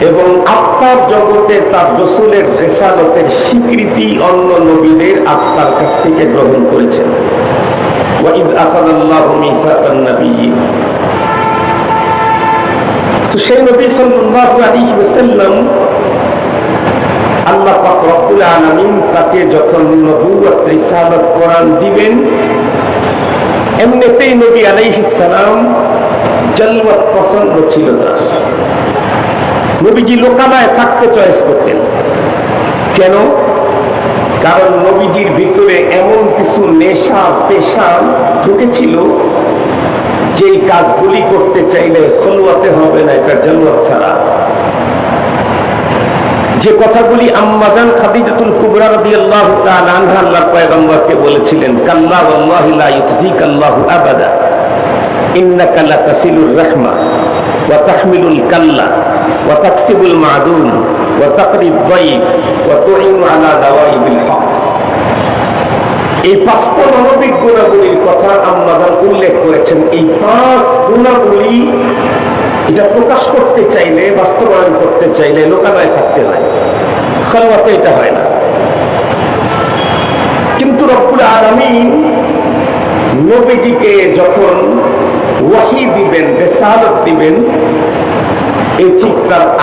এবং আত্মার জগতে তার রসুলের রেসালতের স্বীকৃতি অন্য নবীদের আত্মার কাছ থেকে গ্রহণ করেছেন। তো সেই আল্লাহ তাকে দিবেন, এমনিতেই নবী আলাইহিস সালাম জলওয়াত পছন্দ ছিল তার। নবীজি লোকালয়ে থাকতে চয়েস করতেন। কেন? কারণ নবীজির ভিতরে এমন কিছু নেশা, পেশা ঢুকেছিল যেই কাজগুলি করতে চাইলে খলুয়াতে হবে না, এটা জলওয়াত ছাড়া। যে কথাগুলি আম্মাজান খাদিজাতুল কুবরা রাদিয়াল্লাহু তাআলা আনহা আল্লাহর পয়গম্বরকে বলেছিলেন, কাল্লা ওয়াল্লাহি লা ইউযিক আল্লাহু আবাদা, ইন্নাকা লাতাসিলুর রাহমা ওয়া তাহমিলুল কাল্লা। ওয়া তাকরিব যায়িফ ওয়া তুইনু আলা দাওয়াইবিল হক। এই পাঁচটা মানবিক গুণাবলীর কথা উল্লেখ করেছেন। এই পাঁচ গুণাবলী এটা প্রকাশ করতে চাইলে, বাস্তবায়ন করতে চাইলে লোকালয়ে থাকতে হয়। এটা হয় না। কিন্তু রব্বুল আলামিন নবীজিকে যখন ওয়াহি দিবেন, রেসালত দিবেন এই ঠিক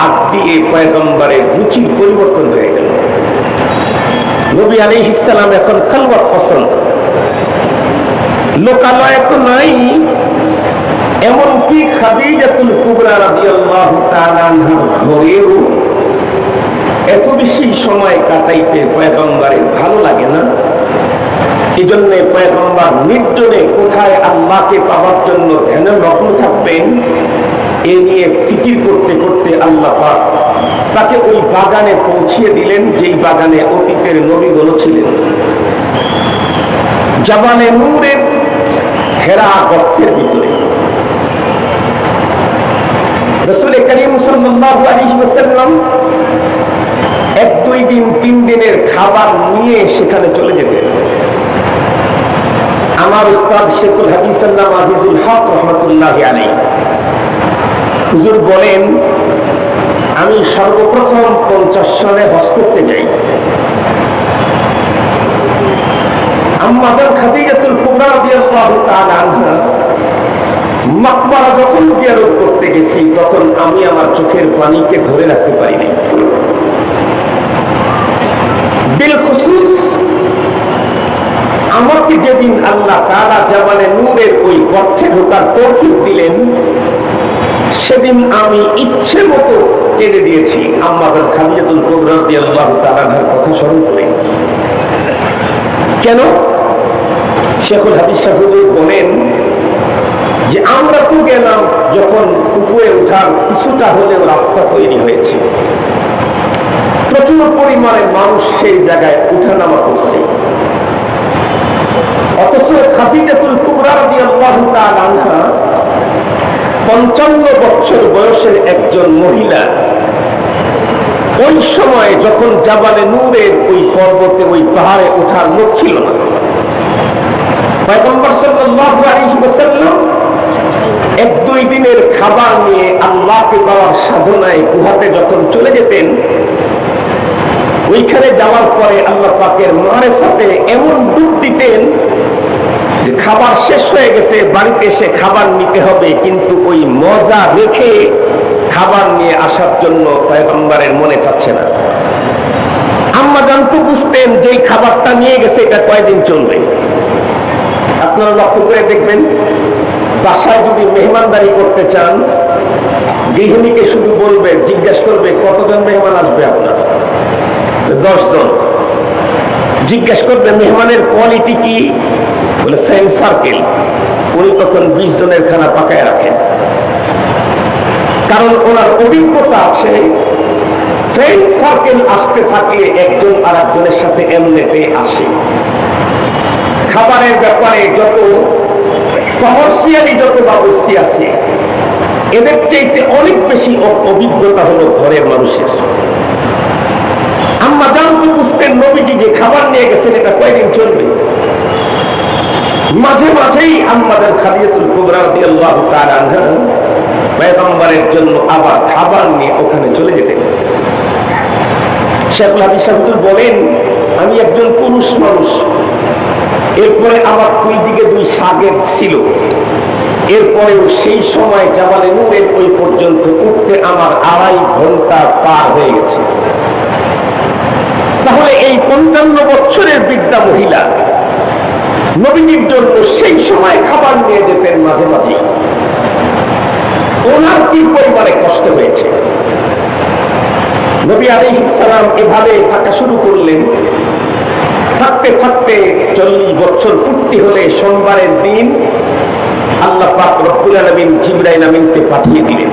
আগ দিয়ে পয়গম্বরের রুচির পরিবর্তন হয়ে গেল। নবী আলাইহিস ইসলাম এখন খালওয়াত পছন্দ। লোকালয় তো নাই, এমনকি কুবরা ঘরেও এত বেশি সময় কাটাইতে পয়গম্বরের ভালো লাগে না। এই জন্য পয়গম্বর নির্জনে কোথায় আল্লাহকে পাওয়ার জন্য ধ্যানে লগ্ন থাকবেন এ নিয়ে ফিকির করতে করতে আল্লাহ তাকে ওই বাগানে পৌঁছিয়ে দিলেন, যেই বাগানে অতীতের নবীগুলো ছিলেন। জাবানে নূরের হেরা গর্তের ভিতরে। এক, দুই দিন, তিন দিনের খাবার নিয়ে সেখানে চলে যেতেন। আমার উস্তাদ শেখুল আজিজুল হক রহমতুল্লাহ আলী হুজুর বলেন, আমি সর্বপ্রথম পঞ্চাশ সনে হজ করতে যাই। আমার চোখের ধরে রাখতে আমাকে যেদিন আল্লাহ তারা জামানে নূরের ওই গর্থে ঢোকার তৌফিক দিলেন সেদিন আমি ইচ্ছে মতো কেঁদে দিয়েছি। আমাদের খাদিজাতুল কবরা দিয়ে আল্লাহ তালার কথা স্মরণ করে। কেন? শেখুল হাদিস সাহুদুর বলেন যে আমরা তো গেলাম যখন উপরে ওঠার কিছুটা হলেও রাস্তা তৈরি হয়েছে। প্রচুর পরিমাণে মানুষ সেই জায়গায় উঠানামা করছে। অথচ খাদিজাতুল কুবরা রাদিয়াল্লাহু তাআলা আনহা পঞ্চান্ন বছর বয়সের একজন মহিলা, ওই সময় যখন জাবালে নূরের ওই পর্বতে ওই পাহাড়ে ওঠার লোক ছিল না এক দুই দিনের খাবার নিয়ে আল্লাহকে পাওয়ার সাধনায় গুহাতে যখন চলে যেতেন, ওইখানে যাওয়ার পরে আল্লাহ পাকের মারেফাতে এমন ডুব দিতেন খাবার শেষ হয়ে গেছে, বাড়িতে এসে খাবার নিতে হবে, কিন্তু ওই মজা রেখে খাবার নিয়ে আসার জন্য পয়গম্বরের মনে চাচ্ছে না। আম্মা জানতো বুঝতেন যে খাবারটা নিয়ে গেছে, এটা কয়দিন চলবে? আপনারা লক্ষ্য করে দেখবেন, বাসায় যদি মেহমানদারি করতে চান, গৃহিণীকে শুধু বলবে, জিজ্ঞেস করবে, কতজন মেহমান আসবে আপনার? দশ জন জিজ্ঞেস করবে, মেহমানের কোয়ালিটি কি? বলে ফ্রেন্ড সার্কেল উনি তখন বিশ জনের খানা পাকায় রাখেন। কারণ ওনার অভিজ্ঞতা আছে ফ্রেন্ড সার্কেল আসতে থাকলে একজন আর একজনের সাথে এমনিতে আসে। খাবারের ব্যাপারে যত কমার্শিয়ালি যত বাবস্তি আছে, এদের চাইতে অনেক বেশি অভিজ্ঞতা হলো ঘরের মানুষের। আম্মা জানতে বুঝতেন নবীজি যে খাবার নিয়ে গেছেন, এটা কয়দিন চলবে? মাঝে মাঝেই আমাদের খাদিজাতুল কুবরা রাদিয়াল্লাহু তাআলা পয়গম্বরের জন্য আবার খাবার নিয়ে ওখানে চলে যেতেন শেখুল হাদিস সাহেবুল বলেন, আমি একজন পুরুষ মানুষ। এরপরে আমার দুই দিকে দুই সাগের ছিল। এরপরেও সেই সময় জামালে নূরের ওই পর্যন্ত উঠতে আমার আড়াই ঘণ্টা পার হয়ে গেছে। তাহলে এই পঞ্চান্ন বছরের বিদ্যা মহিলা নবীজির জন্য সেই সময় খাবার নিয়ে যেতেন মাঝে মাঝে। ওনার কি পরিমাণে কষ্ট হয়েছে। নবী আলী ইসলাম এভাবে থাকা শুরু করলেন। থাকতে থাকতে চল্লিশ বছর পূর্তি হলে সোমবারের দিন আল্লাহ পাক রব্বুল আলমিন আমিনকে পাঠিয়ে দিলেন।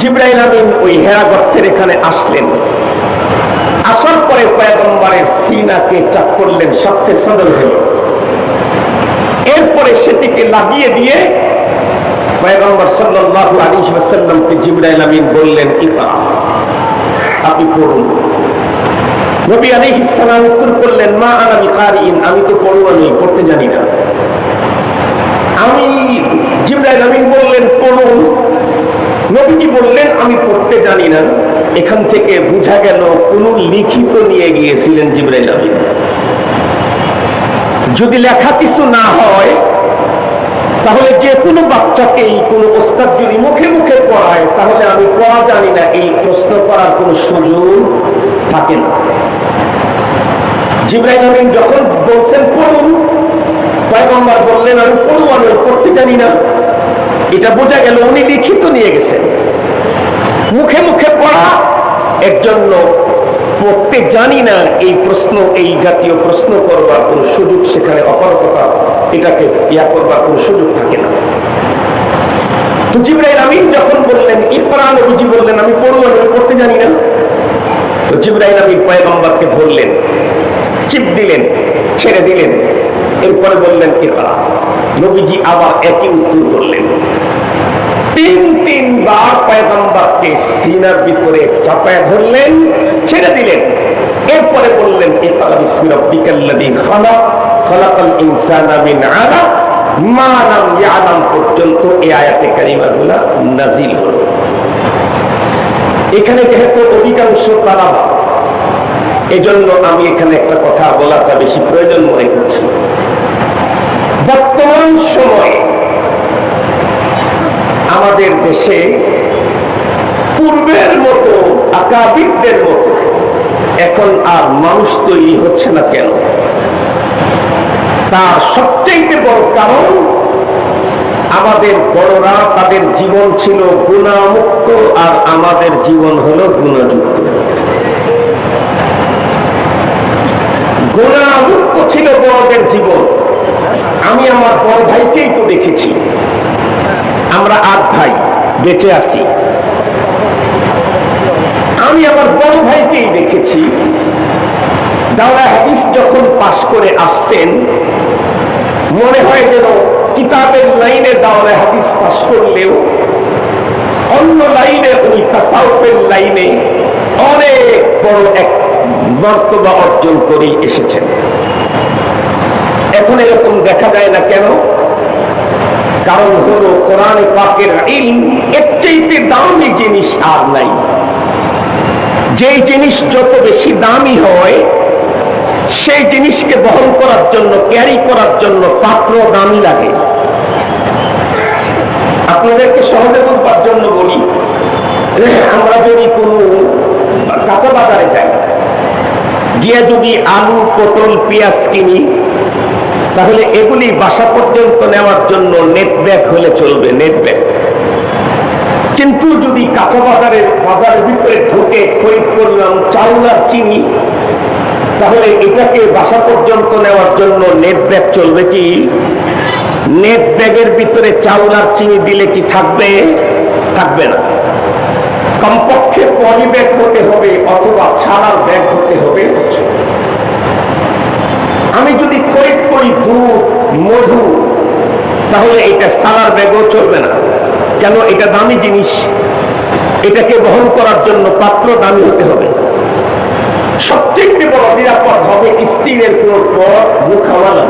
জিব্রাইল আমিন ওই হেরা গর্তের এখানে আসলেন। আসার পরে পয়গম্বরের সিনাকে চাপ করলেন সবকে সদল হল। এরপরে সেটিকে লাগিয়ে দিয়ে পয়গম্বর সাল্লাল্লাহু আলাইহি ওয়াসাল্লামকে জিবরাইল আমিন বললেন, ইকরা, আপনি পড়ুন। নবী আলাইহিস সালাম উত্তর করলেন, মা আনা বিকারিন আমি তো পড়ুয়া নই, পড়তে জানি না। আমি জিবরাইল আমিন বললেন, পড়ুন। নবীজি বললেন, আমি পড়তে জানি না। এখান থেকে বোঝা গেল কোন লিখিত নিয়ে গিয়েছিলেন জিবরাইল আমিন। যদি লেখা কিছু না হয়, তাহলে যে কোনো বাচ্চাকেই, কোনো ওস্তাদ যদি মুখে মুখে পড়ায়, তাহলে আমি পড়া জানি না, এই প্রশ্ন করার কোনো সুযোগ থাকে না। জিব্রাইল আমিন যখন বলছেন, পড়ুন। পয়গম্বর বললেন, আমি পড়ু আমি পড়তে জানি না। এটা বোঝা গেল উনি লিখিত নিয়ে গেছেন। মুখে মুখে পড়া। এর জন্য পড়তে জানি না এই প্রশ্ন, এই জাতীয় প্রশ্ন করবার কোনো সুযোগ সেখানে অপারকতা এটাকে ইয়া করবার কোনো সুযোগ থাকে না। তো জিব্রাইল আমিন যখন বললেন ইকরা নবীজি বললেন, আমি পড়ব আমি পড়তে জানি না। তো জিব্রাইল আমিন পয়গম্বরকে ধরলেন, চিপ দিলেন, ছেড়ে দিলেন, এরপরে বললেন, ইকরা। নবীজি আবার একই উত্তর করলেন। তিন তিনবার পয়গম্বরকে সিনার ভিতরে চাপায় ধরলেন, ছেড়ে দিলেন। এরপরে বললেন, ইকরা বিসমি রাব্বিকাল্লাযী খালাক, খালাকাল ইনসানা মিন আলাক মা লাম ইয়ালাম পর্যন্ত এই আয়াতে কারিমাগুলা নাজিল হলো। এখানে যেহেতু অধিকাংশ তালাবা এজন্য আমি এখানে একটা কথা বলাটা বেশি প্রয়োজন মনে করছি। বর্তমান সময়ে আমাদের দেশে পূর্বের মতো, আকাবিকদের মতো এখন আর মানুষ তৈরি হচ্ছে না কেন? তার সবচেয়ে বড় কারণ, আমাদের বড়রা তাদের জীবন ছিল গুণামুক্ত আর আমাদের জীবন হলো গুণযুক্ত। গুণামুক্ত ছিল বড়দের জীবন। আমি আমার বড় ভাইকেই তো দেখেছি। আমরা আট ভাই বেঁচে আছি। আমি আমার বড় ভাইকেই দেখেছি। দাওরা হাদিস যখন পাশ করে আসছেন, মনে হয় যেন কিতাবের লাইনে দাওরা হাদিস পাশ করলেও অন্য লাইনে উনি তাসাউফের লাইনে অনেক বড় এক মর্তবা অর্জন করেই এসেছেন। এখন এরকম দেখা যায় না কেন? কারণ হলো কোরআনে পাকের ইলম এর চাইতে দামি জিনিস আর নাই। যেই জিনিস যত বেশি দামি হয়, সেই জিনিসকে বহন করার জন্য, ক্যারি করার জন্য পাত্র দামি লাগে। আপনাদেরকে সহজে বলবার জন্য বলি, আমরা যদি কোনো কাঁচা বাজারে যাই, গিয়ে যদি আলু, পটল, পেঁয়াজ কিনি তাহলে এগুলি বাসা পর্যন্ত নেওয়ার জন্য নেট ব্যাগ হলে চলবে নেট ব্যাগ কিন্তু যদি কাঁচা বাজারের বাজারের ভিতরে ঢুকে খরিদ করলাম চাউল আর চিনি, তাহলে এটাকে বাসা পর্যন্ত নেওয়ার জন্য নেট ব্যাগ চলবে কি? নেট ব্যাগের ভিতরে চাউল আর চিনি দিলে কি থাকবে? থাকবে না। কমপক্ষে পলি ব্যাগ হতে হবে অথবা ছাড়ার ব্যাগ হতে আমি যদি খরিদ করি দুধ, মধু, তাহলে এটা সালার ব্যাগও চলবে না। কেন? এটা দামি জিনিস। এটাকে বহন করার জন্য পাত্র দামি হতে হবে। সবচেয়ে বড় নিরাপদ হবে স্টিলের পর মুখাওয়ালা।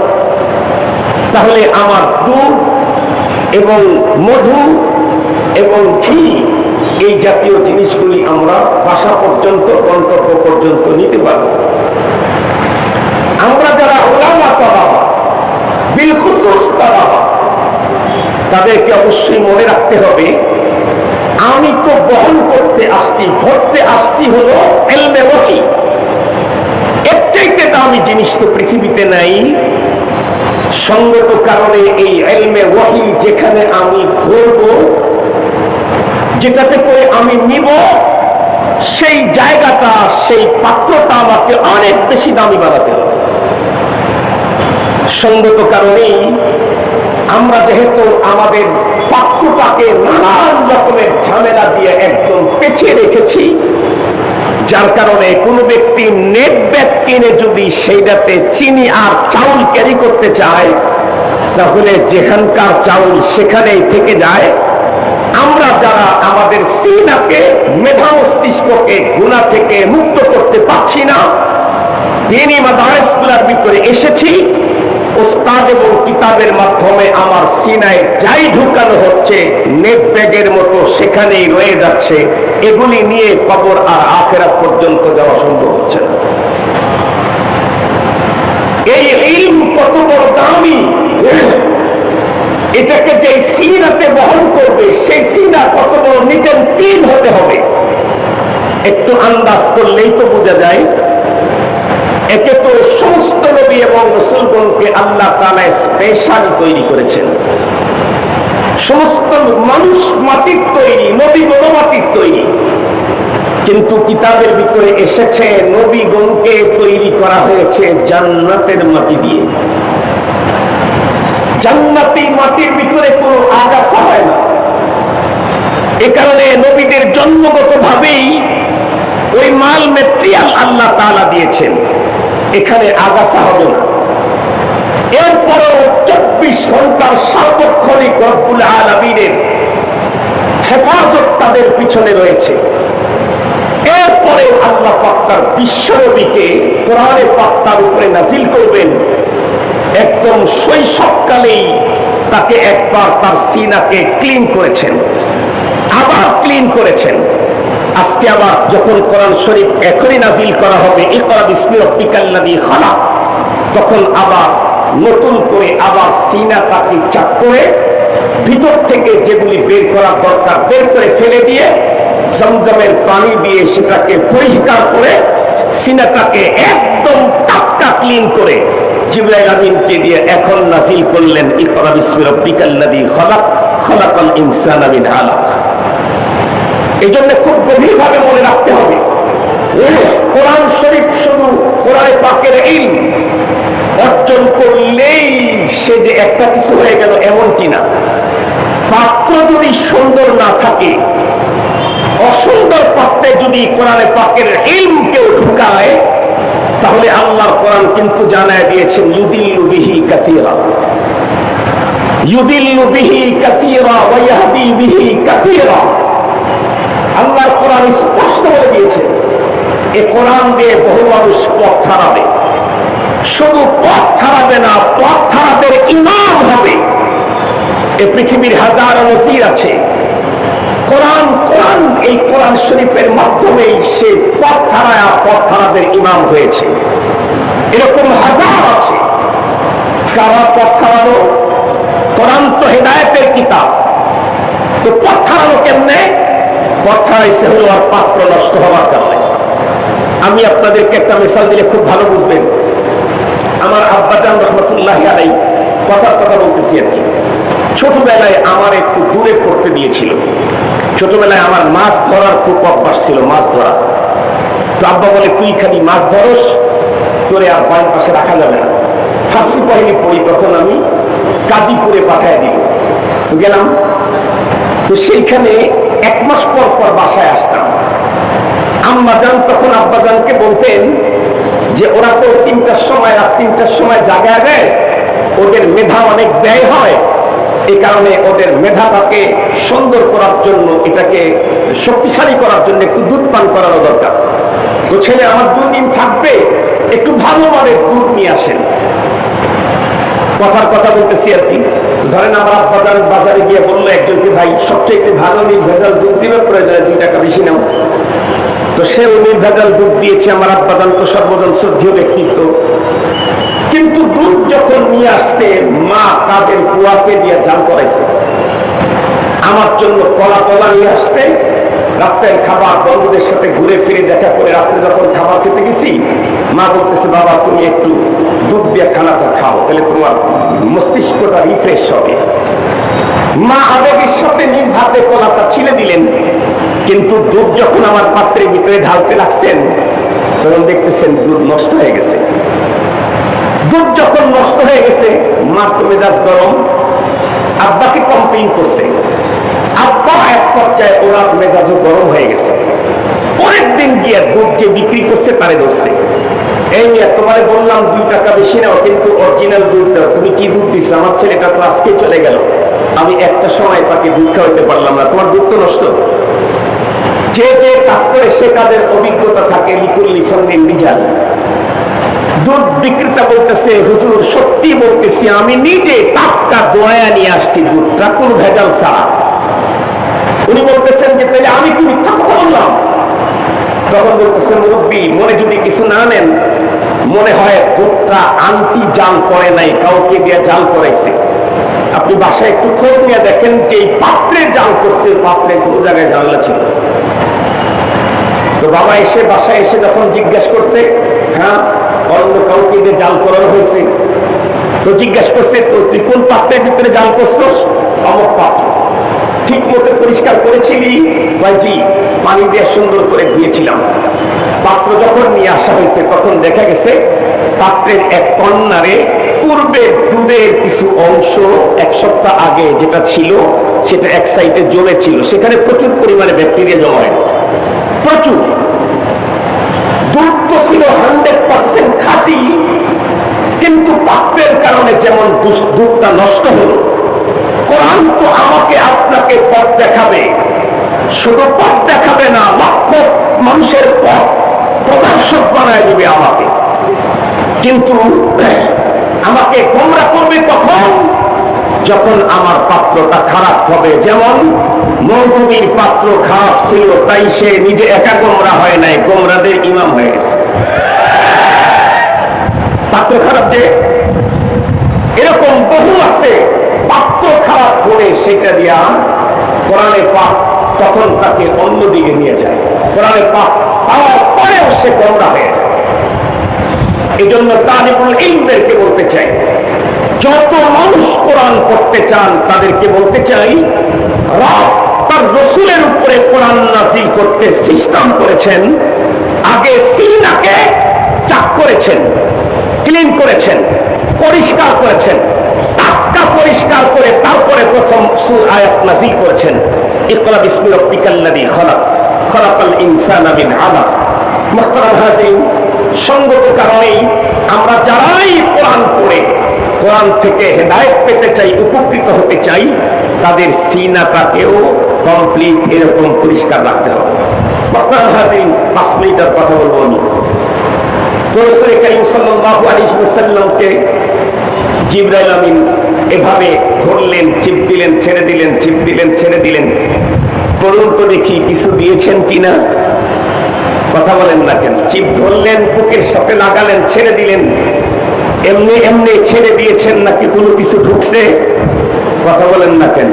তাহলে আমার দুধ এবং মধু এবং ঘি, এই জাতীয় জিনিসগুলি আমরা বাসা পর্যন্ত, গন্তব্য পর্যন্ত নিতে পারব। আমরা তাদেরকে অবশ্যই মনে রাখতে হবে, আমি তো বহন করতে আসছি ভরতে আসছি হলো এলমে দামি জিনিস তো পৃথিবীতে নাই। সঙ্গত কারণে এই এলমে ওয়াহি যেখানে আমি ঘুরব, যেটাতে করে আমি নিব, সেই জায়গাটা, সেই পাত্রটা আমাকে অনেক বেশি দামি বানাতে হবে। সঙ্গত কারণেই আমরা যেহেতু আমাদের পাত্রটাকে নানান রকমের ঝামেলা দিয়ে একদম পেছিয়ে রেখেছি, যার কারণে কোন ব্যক্তি নেট ব্যাগ কিনে যদি সেইটাতে চিনি আর চাউল ক্যারি করতে চায়, তাহলে যেখানকার চাউল সেখানেই থেকে যায়। আমরা যারা আমাদের সিনাকে, মেধা মস্তিষ্ককে, গুণা থেকে মুক্ত করতে পারছি না দিনই মাদারেসগুলার ভিতরে এসেছি। ওস্তাদ এবং কিতাবের মাধ্যমে আমার সিনায় যাই ঢুকানো হচ্ছে, নেট ব্যাগের মতো সেখানেই রয়ে যাচ্ছে। এগুলি নিয়ে কবর আর আখেরাত পর্যন্ত যাওয়া সম্ভব হচ্ছে না। এই ইলম কত বড় দামি। এটাকে যে সিনাতে বহন করবে, সেই সিনা কত বড় নিটেন ক্লিন হতে হবে। একটু আন্দাজ করলেই তো বোঝা যায়। একে তো সমস্ত নবী এবং রসুলগণকে আল্লাহ তালা স্পেশালি তৈরি করেছেন। সমস্ত মানুষ মাটির তৈরি, নবী গণ মাটির তৈরি। কিন্তু কিতাবের ভিতরে এসেছে, নবীগণকে তৈরি করা হয়েছে জান্নাতের মাটি দিয়ে। জান্নাতি মাটির ভিতরে কোনো আগাছা হয় না। এ কারণে নবীদের জন্মগত ভাবেই ওই মাল মেটেরিয়াল আল্লাহ তাআলা দিয়েছেন। এখানে আগাছা হবে না। এরপরও চব্বিশ ঘণ্টার সার্বক্ষণিক রব্বুল আলমিনের হেফাজত তাদের পিছনে রয়েছে। এরপরে আল্লাহ পাক্তার বিশ্বনবীকে কোরআনে পাক্তার উপরে নাজিল করবেন। একদম শৈশবকালেই তাকে একবার তার সিনাকে ক্লিন করেছেন, আবার ক্লিন করেছেন। আজকে আবার যখন কোরআন শরীফ এখনই নাজিল করা হবে ইকরা বিসমি রব্বিকাল্লাযী খালাক। তখন আবার নতুন করে আবার সিনা তাকে চাক করে ভিতর থেকে যেগুলি বের করার দরকার বের করে ফেলে দিয়ে জমজমের পানি দিয়ে সেটাকে পরিষ্কার করে সিনাটাকে একদম টাটকা ক্লিন করে জিব্রাইল আমিনকে দিয়ে এখন নাজিল করলেন ইকরা বিসমি রব্বিকাল্লাযী খালাক, খালাকাল ইনসানা মিন আলাক। এই জন্য খুব গভীরভাবে মনে রাখতে হবে। কোরআন শরীফ শুধু কোরআনে পাকের ইলম অর্জন করলেই সে যে একটা কিছু হয়ে গেল এমনটি না। পাত্র যদি সুন্দর না থাকে, অসুন্দর পাত্রে যদি কোরআনে পাকের ইলম কেউ ঢুকায়, তাহলে আল্লাহর কোরআন কিন্তু জানায় দিয়েছেন, ইউদিল্লু বিহি কাসীরা। ইউদিল্লু বিহি কাসীরা ওয়া বিহি কাসীরা। আল্লাহর কোরআন স্পষ্ট বলে দিয়েছে। এ কোরআন দিয়ে বহু মানুষ পথ হারাবে। শুধু পথ হারাবে না, পথ হারাদের ইমাম হবে। এ পৃথিবীর হাজার নজির আছে। কোরআন কোরআন, এই কোরআন শরীফের মাধ্যমেই সে পথ হারায়া পথ হারাদের ইমাম হয়েছে। এরকম হাজার আছে। কারা পথ হারানো কোরআন তো হেদায়তের কিতাব। তো পথ হারানো কেমনে? হলো আর পাত্র নষ্ট হওয়ার কারণে। আমি আপনাদেরকে একটা মিসাল দিলে খুব ভালো বুঝবেন। আমার আব্বাজান রহমতুল্লাহ আলাই কথার কথা বলতেছি আর কি। ছোটবেলায় আমার একটু দূরে পড়তে দিয়েছিল। ছোটবেলায় আমার মাছ ধরার খুব অভ্যাস ছিল, মাছ ধরা। তো আব্বা বলে, তুই খালি মাছ ধরস, তোরে আর বাড়ির পাশে রাখা যাবে না। ফার্সি পহিলি পড়ি, তখন আমি কাজীপুরে পাঠায় দিল তো গেলাম। তো সেইখানে এক মাস পর পর বাসায় আসতাম। আম্মাজান তখন আব্বাজানকে বলতেন যে, ওরা তো তিনটার সময়, রাত তিনটার সময় জাগায় দেয় ওদের মেধা অনেক ব্যয় হয়। এই কারণে ওদের মেধাটাকে সুন্দর করার জন্য, এটাকে শক্তিশালী করার জন্য একটু দুধ পান করানো দরকার। তো ছেলে, আমার দুদিন থাকবে, একটু ভালো মানের দুধ নিয়ে আসেন। কথার কথা বলতেছি আর কি। ধরেন আমার বাজার গিয়ে বলল একজনকে ভাই, সবচেয়ে একটি ভালো নির্ভেজাল দুধ প্রয়োজনে দুই টাকা বেশি তো সেও নির্ভেজাল দুধ দিয়েছে, আমার আব্বাজান তো সর্বজন শ্রদ্ধীয় ব্যক্তিত্ব। কিন্তু দুধ যখন নিয়ে আসতে মা তাদের কুয়াকে দিয়ে জাল করাইছে আমার জন্য কলা কলা নিয়ে আসতে রাত্রের খাবার বন্ধুদের সাথে ঘুরে ফিরে দেখা করে রাত্রে যখন খাবার খেতে গেছি, মা বলতেছে, বাবা, তুমি একটু দুধ দিয়ে খানাটা খাও, তাহলে তোমার মস্তিষ্কটা রিফ্রেশ হবে। মা আবেগের সাথে নিজ হাতে কলাটা ছিলে দিলেন, কিন্তু দুধ যখন আমার পাত্রের ভিতরে ঢালতে লাগছেন, তখন দেখতেছেন দুধ নষ্ট হয়ে গেছে। দুধ যখন নষ্ট হয়ে গেছে, মার তো মেজাজ গরম, আব্বাকে কমপ্লেন করছে। আব্বা এক পর্যায়ে গরম হয়ে গেছে। পরের দিন গিয়ে দুধ যে বিক্রি করছে তারে ধরছে। এই বললাম, দুই টাকা বেশি নাও, কিন্তু অরিজিনাল দুধ দাও তুমি কি দুধ আমার ছেলেটা তো আজকে চলে গেল। আমি একটা সময় তাকে দুধ খাওয়াতে পারলাম না। তোমার দুধ তো নষ্ট। যে যে কাজ করে সে কাজের অভিজ্ঞতা থাকে লিকুল্লি ফন্দিন রিজাল দুধ বিক্রেতা বলতেছে, হুজুর, সত্যি বলতেছি, আমি নিজে টাটকা দোয়া নিয়ে আসছি দুধটা। কোন ভেজাল ছাড়া। উনি বলতেছেন যে, তাহলে আমি কি মিথ্যা কথা বললাম? তখন বলতেছেন মুরব্বী মনে যদি কিছু না নেন, মনে হয় দুধটা আন্টি জাল করে নাই, কাউকে দিয়ে জাল করাইছে আপনি বাসায় একটু খোঁজ নিয়ে দেখেন যে এই পাত্রে জাল করছে পাত্রে কোন জায়গায় জানলা ছিল তো বাবা এসে বাসায় এসে যখন জিজ্ঞেস করছে হ্যাঁ অন্য কাউকে দিয়ে জাল করানো হয়েছে? তো জিজ্ঞেস করছে, তো তুই কোন পাত্রের ভিতরে জাল করছস অমক পাত্র। ঠিক মতো পরিষ্কার করেছিলি? জি পানি দিয়ে সুন্দর করে ধুয়েছিলাম। পাত্র যখন নিয়ে আসা হয়েছে, তখন দেখা গেছে পাত্রের এক কন্যারে পূর্বে দুধের কিছু অংশ এক সপ্তাহ আগে যেটা ছিল, সেটা এক সাইডে জমে ছিল। সেখানে প্রচুর পরিমাণে ব্যাকটেরিয়া জমা হয়ে গেছে। প্রচুর। দুধ তো ছিল হান্ড্রেড পার্সেন্ট খাঁটি, কিন্তু পাত্রের কারণে যেমন দুধটা নষ্ট হলো কোরআন তো আমাকে আপনাকে পথ দেখাবে। শুধু পথ দেখাবে না, লক্ষ মানুষের পথ প্রদর্শক বানায় দিবে আমাকে। কিন্তু আমাকে গোমরা করবে তখন যখন আমার পাত্রটা খারাপ হবে। যেমন মৌদুদির পাত্র খারাপ ছিল, তাই সে নিজে একা গোমরা হয় নাই, গোমরাদের ইমাম হয়ে গেছে। পাত্র খারাপ যে? এরকম বহু আছে। খারাপ করে সেটা দিয়া কোরআনে পাপ তখন তাকে অন্যদিকে নিয়ে যায়। কোরআনে পাপ পাওয়ার পরেও সে হয়ে যায়। এই জন্য বলতে চাই, যত মানুষ কোরআন পড়তে চান তাদেরকে বলতে চাই, রব তার রসুলের উপরে কোরআন নাজিল করতে সিস্টেম করেছেন, আগে সিনাকে চাক করেছেন, ক্লিন করেছেন, পরিষ্কার করেছেন পরিষ্কার করে তারপরে প্রথম সুর আয়াত নাজিল করেছেন। ইকরা বিসমি ইনসানা মিন আলাক মুহতারাম হাজির সঙ্গত কারণেই আমরা যারাই কোরআন পড়ে, কোরআন থেকে হেদায়েত পেতে চাই, উপকৃত হতে চাই, তাদের সিনাটাকেও কমপ্লিট এরকম পরিষ্কার রাখতে হবে। মুহতারাম হাজির পাঁচ মিনিটের কথা বলব আমি। তো রাসূল সাল্লাল্লাহু আলাইহি ওয়াসাল্লামকে জিবরাইল আমিন এভাবে ধরলেন চিপ দিলেন, ছেড়ে দিলেন চিপ দিলেন, ছেড়ে দিলেন। পড়ুন তো দেখি কিছু দিয়েছেন কিনা? কথা বলেন না কেন? চিপ ধরলেন, বুকের সাথে লাগালেন, ছেড়ে দিলেন। এমনি এমনি ছেড়ে দিয়েছেন নাকি কোনো কিছু ঢুকছে? কথা বলেন না কেন?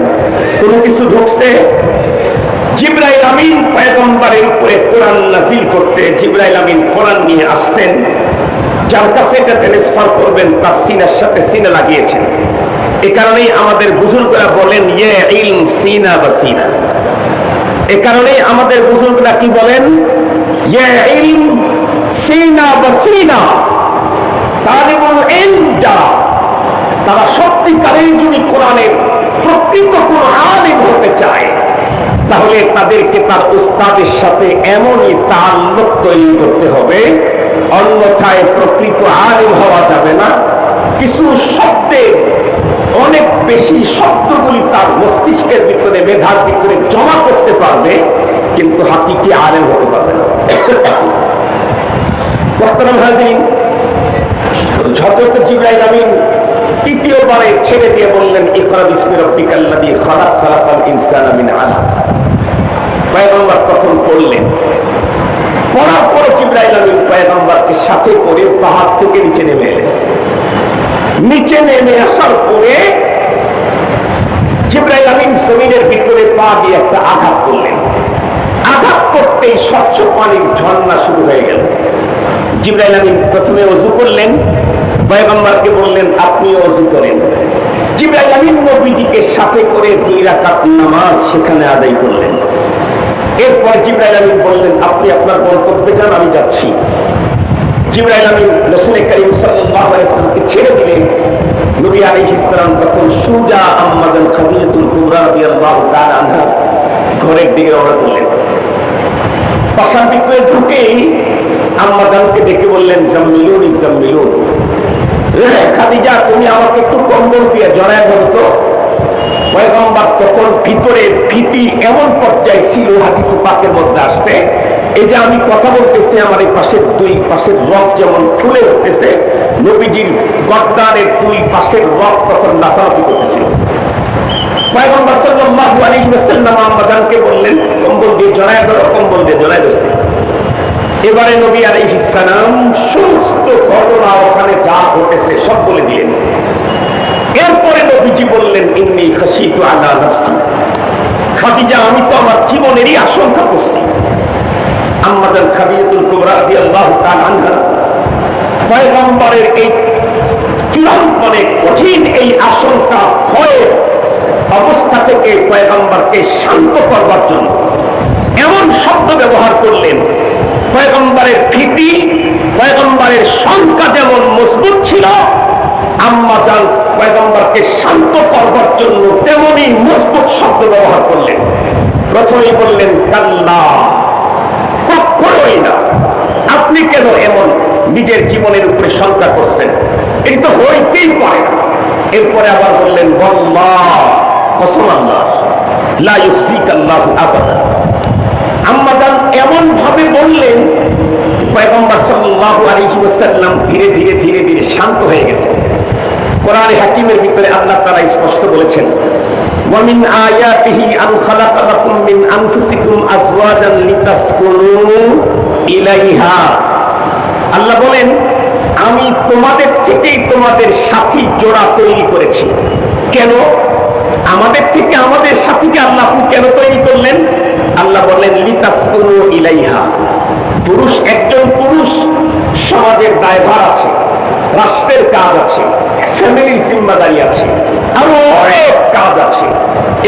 কোনো কিছু ঢুকছে? জিব্রাইল আমিন পয়গম্বরের উপরে কোরআন নাজিল করতে জিব্রাইল আমিন কোরআন নিয়ে আসছেন। যার কাছে এটা ট্রান্সফার করবেন, তার সিনার সাথে সিনা লাগিয়েছেন। এ কারণেই আমাদের বুজুর্গরা বলেন ইয়ে ইলম সিনা বা সিনা। এ কারণেই আমাদের বুজুর্গরা কি বলেন ইয়ে ইলম সিনা বা সিনা। তালিবুল ইলম যারা তারা সত্যিকারেই যদি কোরআনের প্রকৃত কোন আলিম হতে চায়, তাহলে তাদেরকে তার উস্তাদের সাথে এমনই তাল্লুক তৈরি করতে হবে অন্যথায় প্রকৃত আলিম হওয়া যাবে না। কিছু শব্দে অনেক বেশি শব্দগুলি তার মস্তিষ্কের ভিতরে, মেধার ভিতরে জমা করতে পারবে, কিন্তু হাকিকে আলেম হতে পারবে না। তখন পড়লেন পড়ার পরে জিব্রাইল আমিন পয়গম্বরকে সাথে করে পাহাড় থেকে নিচে নেমে এলেন। নিচে নেমে আসার পরে জিব্রাইল আমিন জমিনের ভিতরে পা দিয়ে একটা আঘাত করলেন। আঘাত করতেই স্বচ্ছ পানির ঝর্ণা শুরু হয়ে গেল। জিব্রাইল আমিন প্রথমে অজু করলেন, পয়গম্বরকে বললেন আপনিও অজু করেন। জিব্রাইল আমিন নবীজিকে সাথে করে দুই রাকাত নামাজ সেখানে আদায় করলেন। এরপর জিব্রাইল আমিন বললেন, আপনি আপনার গন্তব্যে যান, আমি যাচ্ছি। জিব্রাইল আমিন রসুল করিম সাল্লামকে ছেড়ে দিলেন। নবী আলাইহিস সালাম তখন সুজা আম্মাজান খাদিজাতুল কুবরা রাদিয়াল্লাহু তাআলা আনহা ঘরের দিকে রওনা করলেন। বাসার ঢুকেই আম্মাজানকে ডেকে বললেন, জাম্মিলুন জাম্মিলুন। খাদিজা, তুমি আমাকে একটু কম্বল দিয়ে জড়ায় ধরো তো। পয়গম্বর তখন ভিতরে ভীতি এমন পর্যায়ে ছিল, হাদিসে পাকের মধ্যে আসছে। এই যে আমি কথা বলতেছি, আমার এই পাশের দুই পাশের রক যেমন ফুলে উঠতেছে, নবীজির গদ্দারের দুই পাশের রক তখন লাফালাফি করতেছিল। পয়গম্বর সাল্লাল্লাহু আলাইহি ওয়াসাল্লাম আম্মাজানকে বললেন, কম্বল দিয়ে জড়ায় ধরো, কম্বল দিয়ে জড়ায় ধরছে। এবারে নবী আলাইহিস সালাম সমস্ত ঘটনা ওখানে যা ঘটেছে সব বলে দিলেন। এরপরে নবীজি বললেন, ইন্নি খাসিতু আলা নাফসি। খাদিজা, আমি তো আমার জীবনেরই আশঙ্কা করছি। আম্মাজান খাদিজাতুল কুবরা রাদিয়াল্লাহু তাআলা আনহা পয়গম্বরের এই চূড়ান্ত মানে কঠিন এই আশঙ্কা, ভয়ের অবস্থা থেকে পয়গম্বরকে শান্ত করবার জন্য এমন শব্দ ব্যবহার করলেন, পয়গম্বরের ভীতি, পয়গম্বরের শঙ্কা যেমন মজবুত ছিল আম্মা যান পয়গম্বরকে শান্ত করবার জন্য তেমনি মজবুত শব্দ ব্যবহার করলেন। প্রথমেই বললেন, কাল্লা, কখনোই না। আপনি কেন এমন নিজের জীবনের উপরে শঙ্কা করছেন? এটি তো হইতেই পারে এরপরে আবার বললেন বল্লাহ কসম এমন ভাবে বললেন, পয়গম্বর সাল্লাল্লাহু আলাইহি ওয়াসাল্লাম ধীরে ধীরে ধীরে ধীরে শান্ত হয়ে গেছে কোরআনে হাকিমের ভিতরে আল্লাহ তাআলা স্পষ্ট বলেছেন ومن آياته أن خلق لكم من أنفسكم أزواجا لتسكنوا إليها আল্লাহ বলেন আমি তোমাদের থেকেই তোমাদের সাথী জোড়া তৈরি করেছি কেন আমাদের থেকে আমাদের সাথীকে আল্লাহ আপনি কেন তৈরি করলেন আল্লাহ বলেন লিতাসকুনু ইলাইহা পুরুষ একজন পুরুষ সমাজের দায়ভার আছে রাষ্ট্রের কাজ আছে ফ্যামিলির জিম্মাদারি আছে, আরও অনেক কাজ আছে।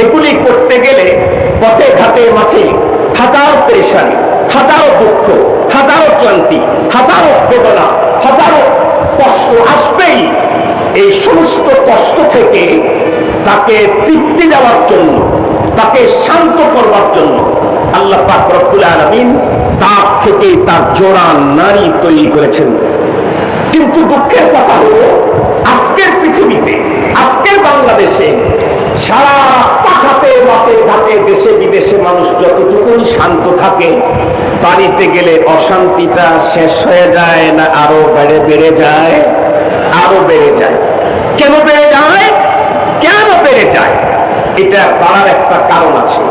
এগুলি করতে গেলে পথে ঘাটে মাঠে হাজার পরেশানি, হাজারো দুঃখ, হাজারো ক্লান্তি, হাজারো বেদনা, হাজারো কষ্ট আসবেই। এই সমস্ত কষ্ট থেকে তাকে তৃপ্তি দেওয়ার জন্য, তাকে শান্ত করবার জন্য আল্লাহ পাক রব্বুল আলামিন তার থেকে তার জোড়া নারী তৈরি করেছেন। কিন্তু দুঃখের কথা হলো, আজকের পৃথিবীতে, আজকের বাংলাদেশে, সারা রাস্তাঘাটে মাঠে ঘাটে, দেশে বিদেশে মানুষ যতটুকুই শান্ত থাকে, বাড়িতে গেলে অশান্তিটা শেষ হয়ে যায় না, আরও বেড়ে বেড়ে যায়, আরও বেড়ে যায়। কেন বেড়ে যায়? কেন বেড়ে যায়? এটা বাড়ার একটা কারণ আছে।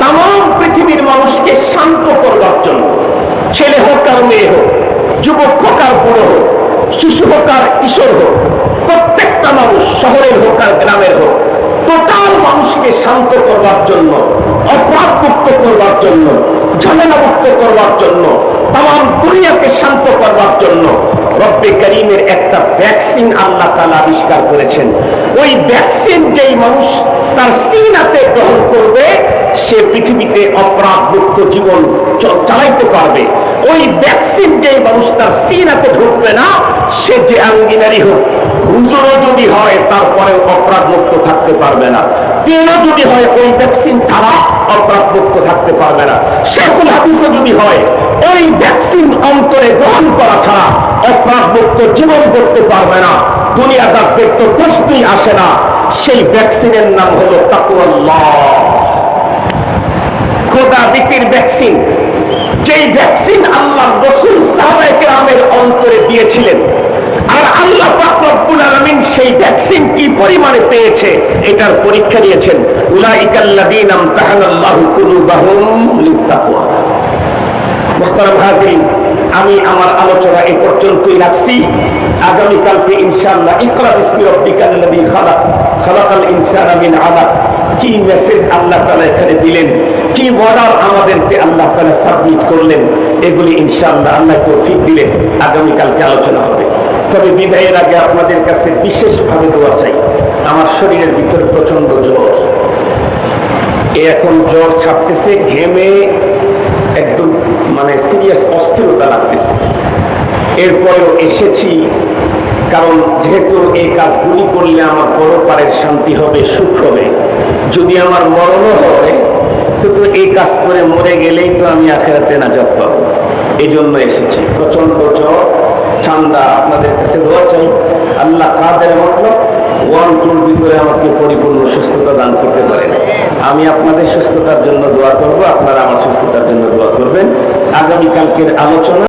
তাম পৃথিবীর মানুষকে শান্ত করবার জন্য, ছেলে হোক আর মেয়ে হোক, যুবক হোক আর বুড়ো হোক শিশু হোক আর কিশোর হোক, প্রত্যেকটা মানুষ শহরের হোক আর গ্রামের হোক, টোটাল মানুষকে শান্ত করবার জন্য অপরাধ মুক্ত করবার জন্য ঝামেলা মুক্ত করবার জন্য তাম দুনিয়াকে শান্ত করবার জন্য রব্বে করিমের একটা ভ্যাকসিন আল্লাহ তালা আবিষ্কার করেছেন। ওই ভ্যাকসিন যেই মানুষ তার সিনাতে গ্রহণ করবে সে পৃথিবীতে অপরাধ মুক্ত জীবন চালাইতে পারবে। ওই ভ্যাকসিন যেই মানুষ তার সিনাতে ঢুকবে না, সে যে আঙ্গিনারি হোক হুজুরও যদি হয় তারপরে অপরাধ মুক্ত থাকতে পারবে না। পেয়েও যদি হয়, ওই ভ্যাকসিন তারা অপ্রাপ্ত থাকতে পারবে না। শেখুল হাদিসও যদি হয়, ওই ভ্যাকসিন অন্তরে গ্রহণ করা ছাড়া অপ্রাপ্ত জীবন করতে পারবে না। দুনিয়াদারদের তো প্রশ্নই আসে না। সেই ভ্যাকসিনের নাম হলো তাকুয়াল্লাহ। খোদা বিতির ভ্যাকসিন যেই ভ্যাকসিন আল্লাহ রসুল সাহাবায়ে কেরামের অন্তরে দিয়েছিলেন। আর আল্লাহ আলামিন সেই ভ্যাকসিন কি পরিমাণে পেয়েছে এটার পরীক্ষা উলাইকাল্লাযীনা আমতাহানাল্লাহু কুলুবাহুম আমি আমার আলোচনা এই পর্যন্তই রাখছি। আগামীকালকে ইনশাআল্লাহ ইকরা বিসমি রব্বিকাল্লাযী খালাক। খালাকাল ইনসানা মিন আলাক। কি মেসেজ আল্লাহ তাআলা এখানে দিলেন? কি অর্ডার আমাদেরকে আল্লাহ তাআলা সাবমিট করলেন? এগুলি ইনশাআল্লাহ আল্লাহ তৌফিক দিলে আগামীকালকে আলোচনা হবে। তবে বিদায়ের আগে আপনাদের কাছে বিশেষভাবে দোয়া চাই। আমার শরীরের ভিতরে প্রচণ্ড জ্বর। এ এখন জ্বর ছাড়তেছে, ঘেমে একদম মানে সিরিয়াস অস্থিরতা লাগতেছে। এরপরেও এসেছি কারণ যেহেতু এই কাজগুলি করলে আমার পরপারের শান্তি হবে, সুখ হবে। যদি আমার মরণও হয়, তো তো এই কাজ করে মরে গেলেই তো আমি আখেরাতে নাজাত পাবো। এই জন্য এসেছি। প্রচণ্ড জ্বর, ঠান্ডা, আপনাদের কাছে দোয়া চাই। আল্লাহ কাদের মতলব ওয়ান টুর ভিতরে আমাকে পরিপূর্ণ সুস্থতা দান করতে পারেন আমি আপনাদের সুস্থতার জন্য দোয়া করব, আপনারা আমার সুস্থতার জন্য দোয়া করবেন। আগামীকালকের আলোচনা